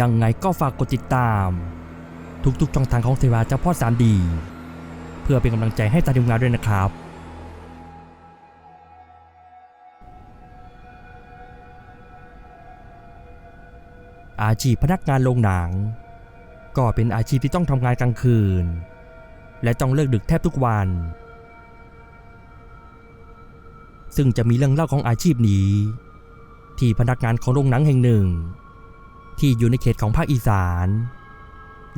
ยังไงก็ฝากกดติดตาม ทุกๆช่องทางของเซวาเจ้าพ่อสามดี เพื่อเป็นกำลังใจให้ตาทีมงานด้วยนะครับอาชีพพนักงานโรงหนัง ก็เป็นอาชีพที่ต้องทำงานกลางคืน และต้องเลิกดึกแทบทุกวัน ซึ่งจะมีเรื่องเล่าของอาชีพนี้ ที่พนักงานของโรงหนังแห่งหนึ่ง ที่อยู่ในเขตของภาคอีสาน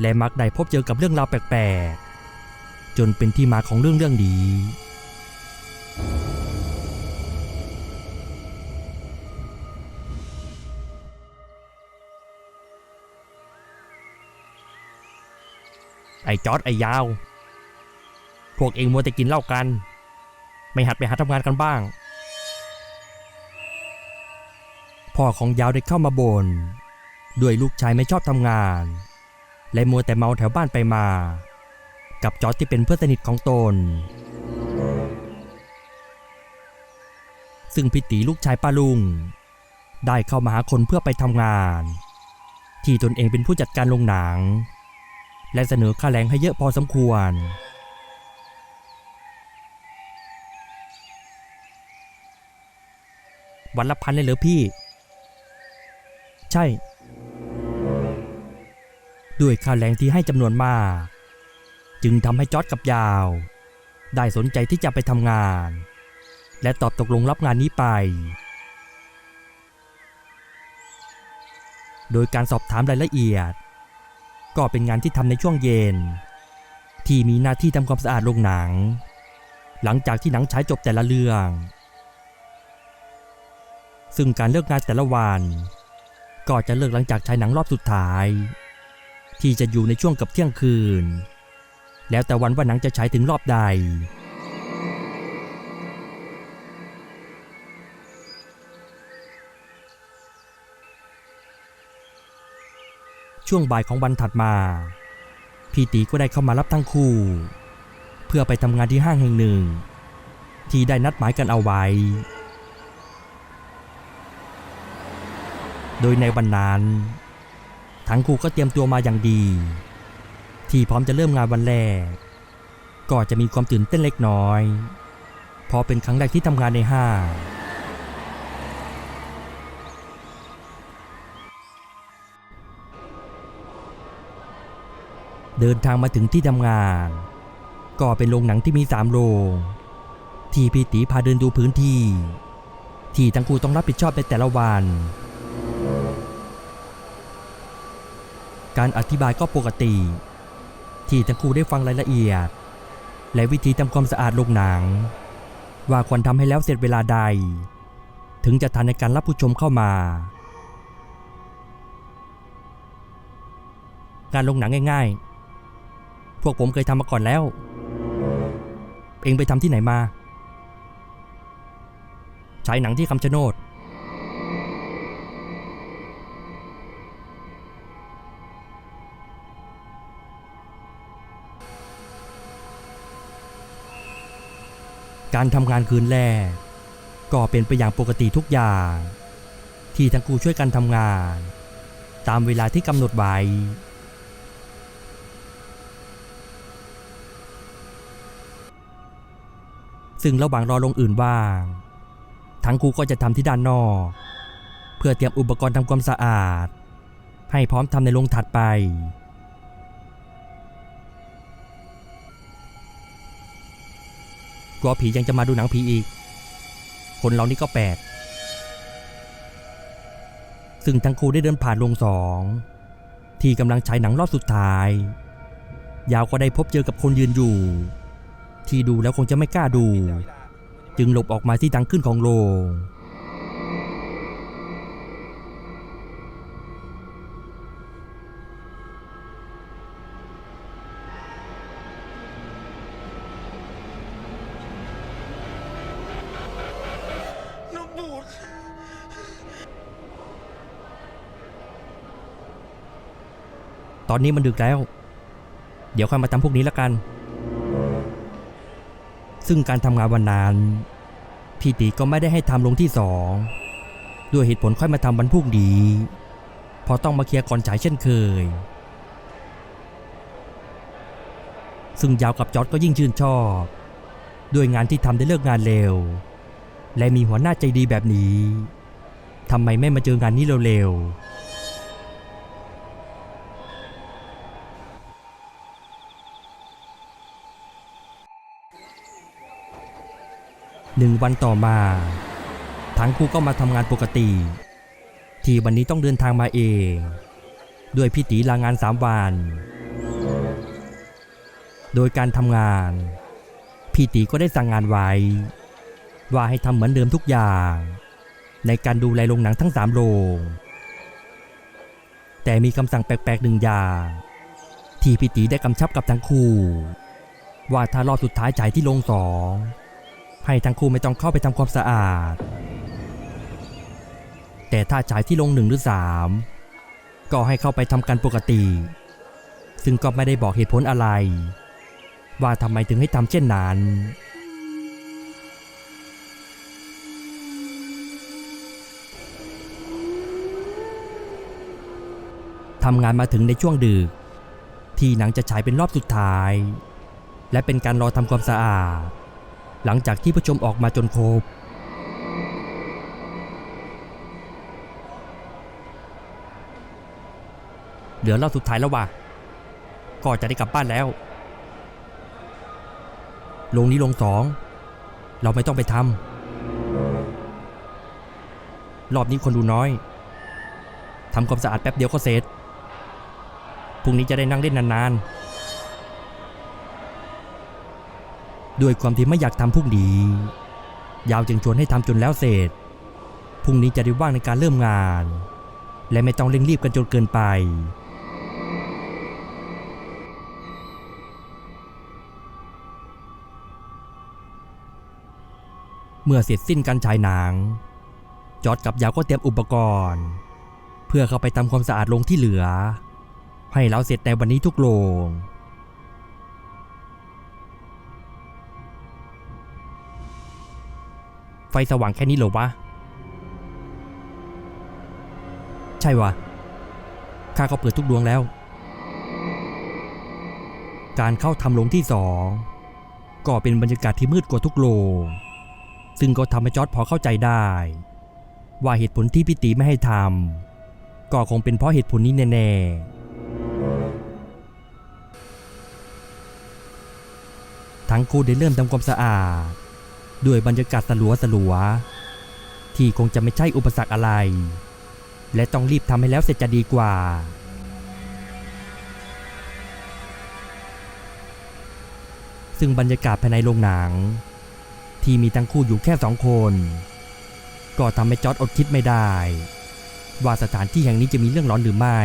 และมักได้พบเจอกับเรื่องราวแปลกๆ จนเป็นที่มาของเรื่องเรื่องนี้ ไอ้จอดไอ้ยาว พวกเองมัวแต่กินเหล้ากัน ไม่หัดไปหาทำงานกันบ้าง พ่อของยาวได้เข้ามาบน่น ด้วยลูกชายไม่ชอบทำงานและมัวแต่เมาแถวบ้านไปมา กับจอร์ดที่เป็นเพื่อนสนิทของตน ซึ่งพิตีลูกชายป้าลุง ได้เข้ามาหาคนเพื่อไปทำงาน ที่ตนเองเป็นผู้จัดการโรงหนัง และเสนอค่าแรงให้เยอะพอสมควร วันละพันเลยเหรอพี่ ใช่ ด้วยค่าแรงที่ให้จำนวนมาก จึงทำให้จอร์ดกับยาว ได้สนใจที่จะไปทำงาน และตอบตกลงรับงานนี้ไป โดยการสอบถามรายละเอียด ก็เป็นงานที่ทำในช่วงเย็น ที่มีหน้าที่ทำความสะอาดโรงหนัง หลังจากที่หนังฉายจบแต่ละเรื่อง ซึ่งการเลิกงานแต่ละวัน ก็จะเลิกหลังจากฉายหนังรอบสุดท้าย ที่จะอยู่ในช่วงกับเที่ยงคืน แล้วแต่วันว่าหนังจะฉายถึงรอบใด ช่วงบ่ายของวันถัดมา พี่ตีก็ได้เข้ามารับทั้งคู่ เพื่อไปทำงานที่ห้างแห่งหนึ่ง ที่ได้นัดหมายกันเอาไว้ โดยในวันนั้น ทั้งคู่ก็เตรียมตัวมาอย่างดี ที่พร้อมจะเริ่มงานวันแรก ก็จะมีความตื่นเต้นเล็กน้อย เพราะเป็นครั้งแรกที่ทำงานในห้างเดินทางมาถึงที่ทำงาน ก็เป็นโรงหนังที่มีสามโรง ที่พี่ตีพาเดินดูพื้นที่ ที่ทั้งคู่ต้องรับผิดชอบในแต่ละวัน การอธิบายก็ปกติ ที่ทั้งคู่ได้ฟังรายละเอียด และวิธีทำความสะอาดโรงหนัง ว่าควรทำให้แล้วเสร็จเวลาใด ถึงจะทันในการรับผู้ชมเข้ามา การลงหนังง่ายๆ พวกผมเคยทำมาก่อนแล้ว เองไปทำที่ไหนมา ฉายหนังที่คำชะโนด การทำงานคืนแรก ก็เป็นไปอย่างปกติทุกอย่าง ที่ทั้งคู่ช่วยกันทำงาน ตามเวลาที่กำหนดไว้ ซึ่งระหว่างรอลงอื่นว่าง ทั้งคู่ก็จะทำที่ด้านนอก เพื่อเตรียมอุปกรณ์ทำความสะอาด ให้พร้อมทำในโรงถัดไป ลัวผียังจะมาดูหนังผีอีก คนเรานี่ก็แปลก ซึ่งทั้งคู่ได้เดินผ่านโรงสอง ที่กำลังฉายหนังรอบสุดท้าย ยาวก็ได้พบเจอกับคนยืนอยู่ ที่ดูแล้วคงจะไม่กล้าดู จึงหลบออกมาที่ทางขึ้นของโรง ตอนนี้มันดึกแล้ว เดี๋ยวค่อยมาทำพวกนี้ละกัน ซึ่งการทำงานวันนั้นพี่ตีก็ไม่ได้ให้ทำลงที่สองด้วยเหตุผลค่อยมาทำวันพรุ่งนี้พอต้องมาเคลียร์ก่อนฉายเช่นเคย ซึ่งยาวกับจอร์ดก็ยิ่งชื่นชอบ ด้วยงานที่ทำได้เลิกงานเร็ว และมีหัวหน้าใจดีแบบนี้ทำไมไม่มาเจองานนี้เร็วๆ หนึ่งวันต่อมา ทั้งคู่ก็มาทำงานปกติ ที่วันนี้ต้องเดินทางมาเอง ด้วยพี่ตีลางานสามวัน โดยการทำงาน พี่ตีก็ได้สั่งงานไว้ ว่าให้ทำเหมือนเดิมทุกอย่าง ในการดูแลโรงหนังทั้งสามโรงแต่มีคำสั่งแปลกๆหนึ่งอย่างที่พี่ตีได้กำชับกับทั้งคู่ ว่าถ้ารอบสุดท้ายจ่ายที่โรงสอง ให้ทั้งคู่ไม่ต้องเข้าไปทำความสะอาด แต่ถ้าจ่ายที่โรงหนึ่งหรือสามก็ให้เข้าไปทำการปกติ ซึ่งก็ไม่ได้บอกเหตุผลอะไร ว่าทำไมถึงให้ทำเช่นนั้น ทำงานมาถึงในช่วงดึก ที่หนังจะฉายเป็นรอบสุดท้าย และเป็นการรอทำความสะอาด หลังจากที่ผู้ชมออกมาจนครบเหลือรอบสุดท้ายแล้วว่ะก็จะได้กลับบ้านแล้ว ลงนี้ลงสอง เราไม่ต้องไปทำรอบนี้คนดูน้อยทำความสะอาดแป๊บเดียวก็เสร็จพรุ่งนี้จะได้นั่งเล่นนานๆ ด้วยความที่ไม่อยากทำพรุ่งนี้ ยาวจึงชวนให้ทำจนแล้วเสร็จ พรุ่งนี้จะได้ว่างในการเริ่มงาน และไม่ต้องเร่งรีบกันจนเกินไป เมื่อเสร็จสิ้นการฉายหนัง จอดกับยาวก็เตรียมอุปกรณ์ เพื่อเข้าไปทำความสะอาดโรงที่เหลือ ให้แล้วเสร็จในวันนี้ทุกโรง ไฟสว่างแค่นี้เหรอวะ ใช่วะข้าก็เปิดทุกดวงแล้ว การเข้าทำโรงที่สองก็เป็นบรรยากาศที่มืดกว่าทุกโรงซึ่งก็ทำให้จอร์ดพอเข้าใจได้ ว่าเหตุผลที่พี่ตีไม่ให้ทำก็คงเป็นเพราะเหตุผลนี้แน่ๆทั้งคู่ได้เริ่มทำความสะอาด ด้วยบรรยากาศสลัวสลัวที่คงจะไม่ใช่อุปสรรคอะไร และต้องรีบทำให้แล้วเสร็จจะดีกว่า ซึ่งบรรยากาศภายในโรงหนัง ที่มีทั้งคู่อยู่แค่สองคน ก็ทำให้จอร์ดอดคิดไม่ได้ ว่าสถานที่แห่งนี้จะมีเรื่องร้อนหรือไม่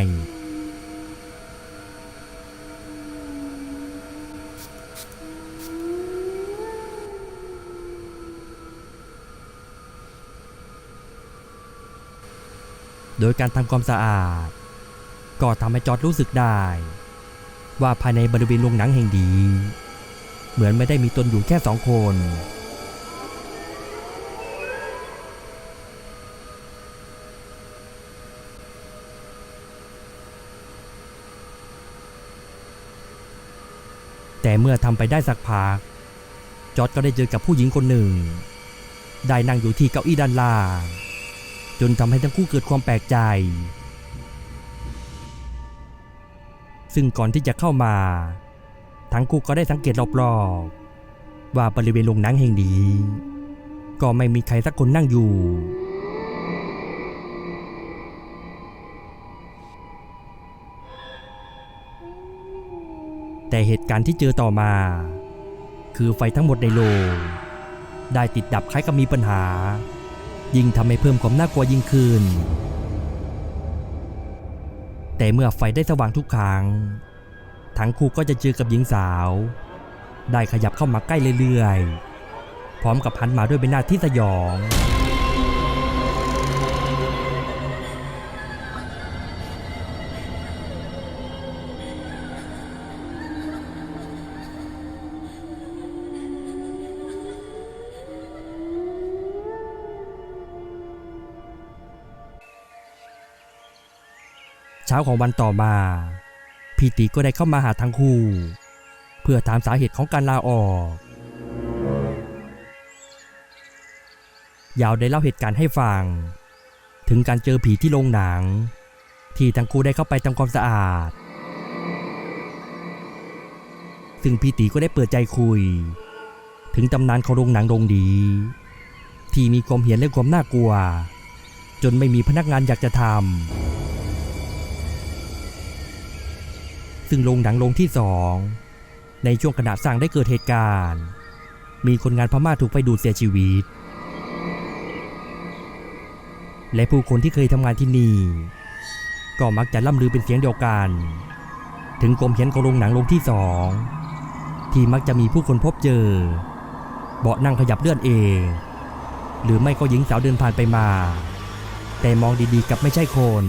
โดยการทำความสะอาด ก็ทำให้จอร์ดรู้สึกได้ ว่าภายในบริเวณโรงหนังแห่งนี้เหมือนไม่ได้มีตนอยู่แค่สองคน แต่เมื่อทำไปได้สักพัก จอร์ดก็ได้เจอกับผู้หญิงคนหนึ่ง ได้นั่งอยู่ที่เก้าอี้ด้านล่าง จนทำให้ทั้งคู่เกิดความแปลกใจ ซึ่งก่อนที่จะเข้ามา ทั้งคู่ก็ได้สังเกตรอบๆ ว่าบริเวณโรงหนังแห่งนี้ ก็ไม่มีใครสักคนนั่งอยู่ แต่เหตุการณ์ที่เจอต่อมา คือไฟทั้งหมดในโรงได้ติดดับคล้ายกับมีปัญหา ยิ่งทำให้เพิ่มความน่ากลัวยิ่งขึ้น แต่เมื่อไฟได้สว่างทุกครั้ง ทั้งคู่ก็จะเจอกับหญิงสาว ได้ขยับเข้ามาใกล้เรื่อยๆ พร้อมกับหันมาด้วยใบหน้าที่สยอง เช้าของวันต่อมาพี่ตีก็ได้เข้ามาหาทั้งคู่ เพื่อถามสาเหตุของการลาออก ยาวได้เล่าเหตุการณ์ให้ฟัง ถึงการเจอผีที่โรงหนัง ที่ทั้งคู่ได้เข้าไปทำความสะอาด ซึ่งพี่ตีก็ได้เปิดใจคุย ถึงตำนานของโรงหนังโรงดี ที่มีความเหียนและความน่ากลัว จนไม่มีพนักงานอยากจะทำ ซึ่งโรงหนังโรงที่สองในช่วงขณะสร้างได้เกิดเหตุการณ์ มีคนงานพม่าถูกไฟดูดเสียชีวิต และผู้คนที่เคยทำงานที่นี่ก็มักจะล่ำลือเป็นเสียงเดียวกัน ถึงกรมเห็นของโรงหนังโรงที่สองที่มักจะมีผู้คนพบเจอ เบาะนั่งขยับเลื่อนเอง หรือไม่ก็หญิงสาวเดินผ่านไปมา แต่มองดีๆกับไม่ใช่คน